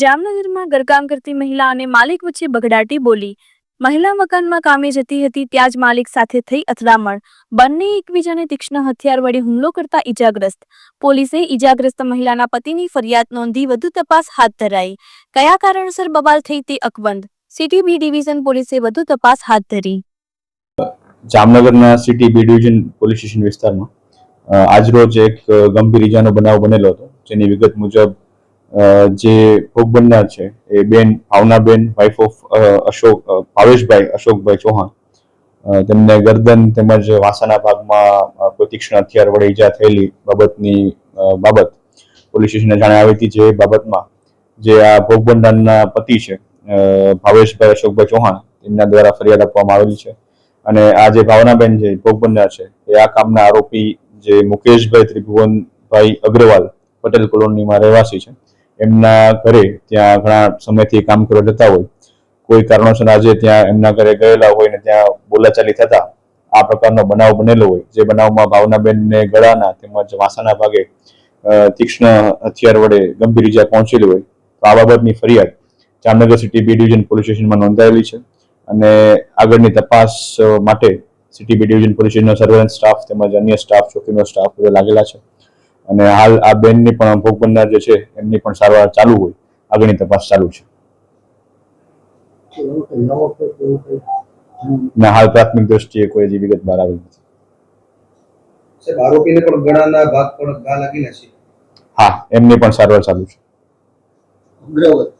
જામનગરમાં ઘરકામ કરતી મહિલા અને માલિક વચ્ચે બગડાટી બોલી. મહિલા મકાનમાં કામે જતી હતી ત્યાં જ માલિક સાથે થઈ અથડામણ. બંને એકબીજાને તીક્ષ્ણ હથિયાર વડે હુમલો કરતા ઈજાગ્રસ્ત. પોલીસે ઈજાગ્રસ્ત મહિલાના પતિની ફરિયાદ નોંધી વધુ તપાસ હાથ ધરાઈ. કયા કારણસર બબાલ થઈ તે અકબંધ? સિટી બી ડિવિઝન પોલીસે વધુ તપાસ હાથ ધરી. જામનગરના city B division police station વિસ્તારમાં આજરોજ એક ગંભીર ઈજાનો બનાવ બનેલો હતો, જેની વિગત મુજબ જે ભોગ છે, એ બેન ભાવનાબેન વાઇફ ઓફ અશોક ભાવેશભાઈ, અશોકભાઈ ચૌહાણ. તેમને ગરદન તેમજ વાસાના ભાગમાં કોઈ તીક્ષ્ણ હથિયાર વડે ઈજા થયેલી બાબતની બાબત પોલીસ સ્ટેશને જાણ આવી હતી જે બાબતમાં જે આ ભોગ પતિ છે ભાવેશભાઈ અશોકભાઈ ચૌહાણ, તેમના દ્વારા ફરિયાદ આપવામાં આવેલી છે. અને આ જે ભાવનાબેન છે ભોગ છે, એ આ કામના આરોપી જે મુકેશભાઈ ત્રિભુવનભાઈ અગ્રવાલ પટેલ કોલોનીમાં રહેવાસી છે. એમના ઘરે ત્યાં ઘણા સમયથી કામ કરવા જતા હોય. કોઈ કારણોસર આજે ત્યાં એમના ઘરે ગયેલા હોય ને ત્યાં બોલાચાલી થતા આ પ્રકારનો બનાવ બનેલો હોય. જે બનાવમાં ભાવનાબેનને ગળાના તેમજ વાસાના ભાગે તીક્ષ્ણ હથિયાર વડે ગંભીર ઈજા પહોંચેલી હોય, તો આ બાબતની ફરિયાદ Jamnagar city B division police સ્ટેશનમાં નોંધાયેલી છે. અને આગળની તપાસ માટે સિટી બી ડિવિઝન પોલીસ સ્ટેશનનો સર્વેલન્સ સ્ટાફ તેમજ અન્ય સ્ટાફ, ચોકીનો સ્ટાફ બધો લાગેલા છે. અને હાલ આ બેનની પણ ભોગ બનનાર જે છે એમની પણ સારવાર ચાલુ હોય. આગળની તપાસ ચાલુ છે. અને હાલ પ્રાથમિક દ્રષ્ટિએ કોઈ હજી વિગત બહાર આવી નથી. આરોપીને પણ ગળાના ભાગ પર ઘા લાગેલા છે. હા એમની પણ સારવાર ચાલુ છે. અગ્રવત